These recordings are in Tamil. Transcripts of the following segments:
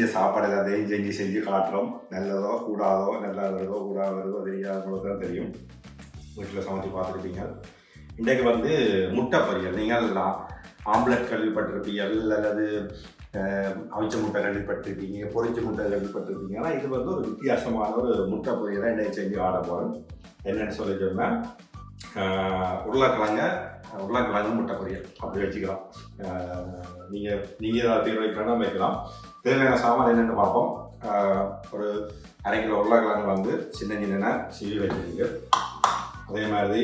செஞ்ச சாப்பாடு எல்லாத்தையும் செஞ்சு செஞ்சு காட்டுறோம். நல்லதோ கூடாதோ நல்லா வருதோ கூடாது வருதோ தெரியாதவங்களுக்கு தான் தெரியும். வீட்டில் சமைச்சு பார்த்துருப்பீங்க. இன்றைக்கு வந்து முட்டை பொரியல். நீங்கள் ஆம்லெட் கேள்விப்பட்டிருப்பீர்கள் அல்லது அவிச்ச முட்டை கேள்விப்பட்டிருப்பீங்க பொரிச்ச முட்டை கேள்விப்பட்டிருப்பீங்க ஆனால் இது வந்து ஒரு வித்தியாசமான ஒரு முட்டை பொரியலை இன்றைக்கு செஞ்சு ஆட போகிறோம் என்னென்னு சொல்லி சொன்னால் உருளைக்கிழங்க உருளைக்கிழங்கு முட்டை பொரியல். அப்படி வச்சுக்கலாம். நீங்கள் நீங்கள் ஏதாவது தீர்வு வைக்கலாம் வைக்கலாம். தேவையான சாமான் என்னென்னு பார்ப்போம். ஒரு அரை கிலோ உருளைக்கிழங்கு வந்து சின்ன சின்ன சீவி வச்சிருக்கு. அதே மாதிரி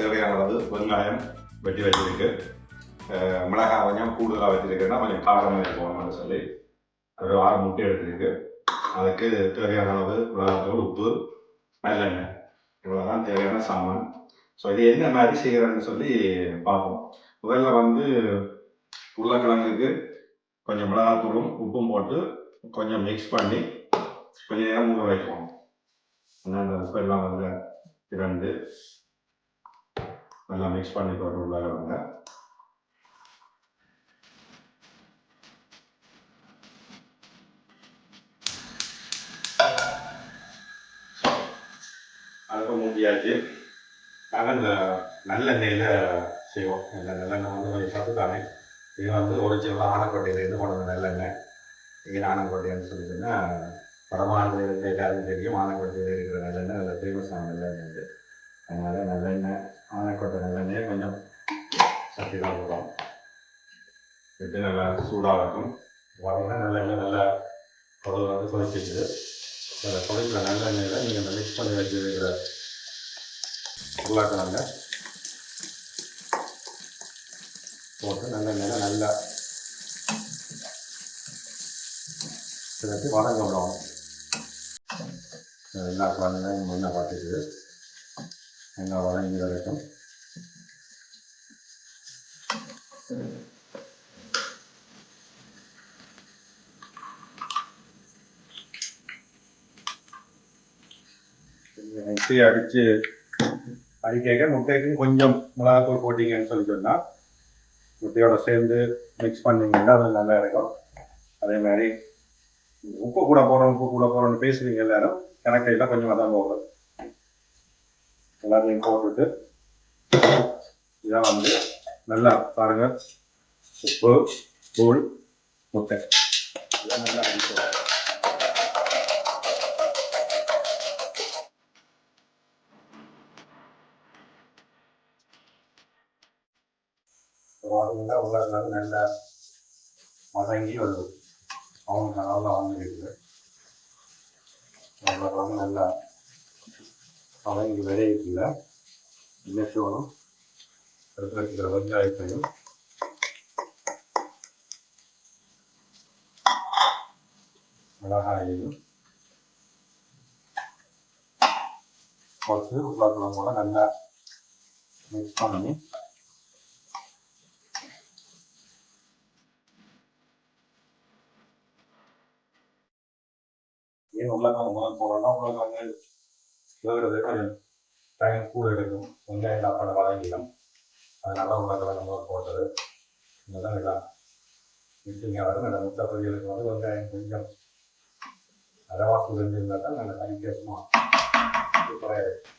தேவையான அளவு வெங்காயம் வெட்டி வச்சிருக்கு. மிளகாய் கொஞ்சம் கூடுதலாக வச்சுருக்குன்னா கொஞ்சம் காரமாக போகணும்னு சொல்லி ஒரு ஆறு முட்டை எடுத்துருக்கு. அதுக்கு தேவையான அளவு மிளகாத்தூள் உப்பு நல்லெண்ணெய். இவ்வளோதான் தேவையான சாமான். ஸோ இது என்ன மாதிரி செய்கிறாங்கன்னு சொல்லி பார்ப்போம். முதல்ல வந்து உருளைக்கிழங்குக்கு கொஞ்சம் மிளகாத்தூளும் உப்பும் போட்டு கொஞ்சம் மிக்ஸ் பண்ணி கொஞ்சம் நேரம் ஊற வைக்குவோம் ஏன்னா அந்த உப்பெல்லாம் வந்து திரண்டு நல்லா மிக்ஸ் பண்ணி போட்டு உருளைக்கிழங்க. அதுக்கு முடியாச்சு. நாங்கள் இந்த நல்லெண்ணெயில் செய்வோம். இந்த நல்லெண்ணெய் வந்து கொஞ்சம் சத்து தானே இது வந்து ஒரிஜினல் ஆனக்கோட்டையிலேருந்து கொண்டு வந்த நல்லெண்ணெய் இங்கே ஆனக்கோட்டைன்னு சொல்லிட்டுன்னா வடமாநிலத்தில் எல்லாருக்கும் தெரியும். ஆனக்கோட்டையில் இருக்கிற நல்லெண்ணெய் அதில் ஃபேமஸான நல்லெண்ணெய் இது. அதனால் நல்லெண்ணெய் ஆனக்கோட்டை நல்லெண்ணெயை கொஞ்சம் சக்தி தான் போடும் இது நல்லா சூடாக இருக்கும். உடனே நல்லெண்ணெய் நல்லா பொருள் வந்து கொதிச்சிச்சு அந்த கொதிக்கிற நல்லெண்ணெயில் நீங்கள் அந்த மிக்ஸ் பண்ணி வச்சுருக்கிற உருளைக்கிழங்க போட்டு நல்ல நல்லெண்ணெயில் நல்லா வச்சு வணங்க விடணும். எல்லா குழந்தைங்களும் முன்ன பார்த்துக்குது நல்லா வணங்கி வரைக்கும் மிக்ஸி அடித்து அது கேட்க முட்டைக்கு கொஞ்சம் மிளகாத்தூள் போட்டிங்கன்னு சொல்லி சொன்னால் முட்டையோட சேர்ந்து மிக்ஸ் பண்ணிங்கன்னா அது நல்லா இருக்கும். அதே மாதிரி உப்பு கூட போகிறோம் உப்பு கூட போகிறோம்னு பேசுறீங்க எல்லாரும் கணக்கு எல்லாம் கொஞ்சம் தான் போகும் எல்லாத்தையும் போட்டுட்டு இதான் வந்து நல்லா பாருங்கள் உப்பு தூள் முட்டை. இதெல்லாம் நல்லா இருக்கும் அவங்க உள்ள நல்ல மதங்கி வருது. அவங்க நல்லா வாங்கிருக்கு அவ்வளோ நல்லா மதங்கி விளையில இன்னும் இருக்கிற வெங்காயத்தையும் மிளகாயையும் போட்டு உருளைக்கிழங்கோட நல்லா மிக்ஸ் பண்ணி உருளைக்கிழங்கு முதல் போடுறோம்னா உருளைக்கிழங்கு வேகிறது டைம் கூட எடுக்கும். வெங்காயம் சாப்பாடு வதங்கிடும். அதனால உருளைக்கிழங்கு முதல் போட்டது. இதெல்லாம் எல்லாம் மிக்சிங்காக வரும் இந்த முட்டை பொரியலுக்கு வந்து வெங்காயம் கொஞ்சம் அரைவாக்கு செஞ்சிருந்தா தான் நல்ல கை பேசணும் சூப்பராக இருக்கும்.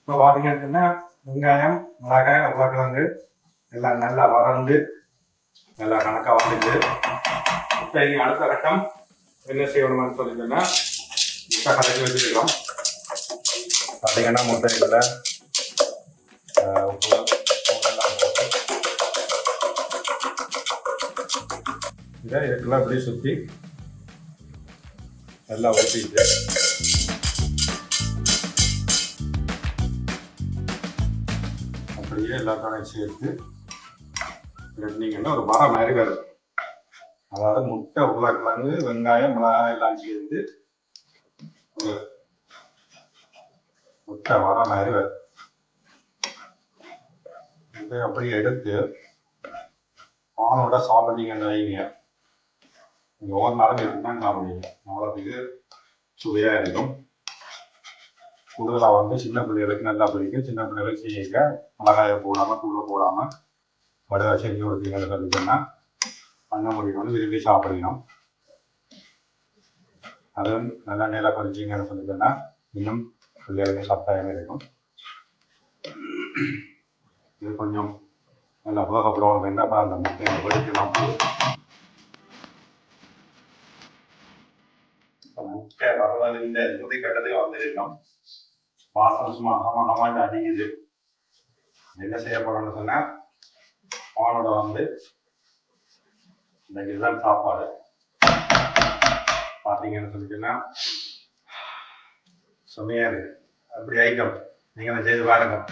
இப்போ பார்த்தீங்கன்னா வெங்காயம் மிளகாய் உருளைக்கிழங்கு எல்லாம் நல்லா வறந்து நல்லா கணக்காக வந்துச்சு இப்போ இங்கே அடுத்த கட்டம் என்ன செய்யணும்னு சொல்லிட்டோன்னா முட்டை கலக்கி வச்சுருக்கோம் பார்த்தீங்கன்னா முட்டை இதில் உப்பு உப்பெல்லாம் போட்டு. இதை இதுக்கெல்லாம் அப்படியே சுற்றி நல்லா ஊற்றிட்டு அப்படியே எல்லாத்தோடையும் சேர்த்து ரெண்டிங்கன்னா ஒரு மரம் மாதிரி வரும். அதாவது முட்டை உருளைக்கிழங்கு வெங்காயம் மிளகாய் எல்லாம் சேர்ந்து முட்டை மரம் மாதிரி வரும். இதை அப்படியே எடுத்து ஆணோட சாப்பிட்டீங்கன்னு வைங்க. நீங்கள் ஒவ்வொரு நாளும் இருந்தாங்க சாப்பிடுவீங்க அவ்வளோத்துக்கு சுவையாக இருக்கும். கூடுதலாக வந்து சின்ன பிள்ளைகளுக்கு நல்லா பிடிக்கும். சின்ன பிள்ளைகளுக்கு செய்யுங்க. மிளகாயை போடாமல் தூளை போடாமல் வடை செஞ்சு கொடுத்தீங்கன்னு சொல்லிட்டோம்னா பண்ண முடியும். வந்து விரும்பி சாப்பிடணும். அதுவும் நல்லா நிலை குறைஞ்சிங்கன்னு சொல்லிட்டோம்னா இன்னும் பிள்ளைகளுக்கு சத்தாயம் இருக்கும். இது கொஞ்சம் நல்லா வேகப்படும் என்ன அந்த முட்டையை படிக்கலாம் முட்டை பரவாயில்ல. இந்த இறுதி கட்டத்துக்கு வந்திருக்கோம். வாசம் சும்மா சமானமாக அடிக்குது. என்ன செய்ய போறோம்னு சொன்னா பானோட வந்து இந்த இதுதான் சாப்பாடு. பார்த்தீங்கன்னு சொல்லிட்டுன்னா சுமையாக இருக்குது அப்படி ஐட்டம் நீங்கள் செய்து பாருங்கள்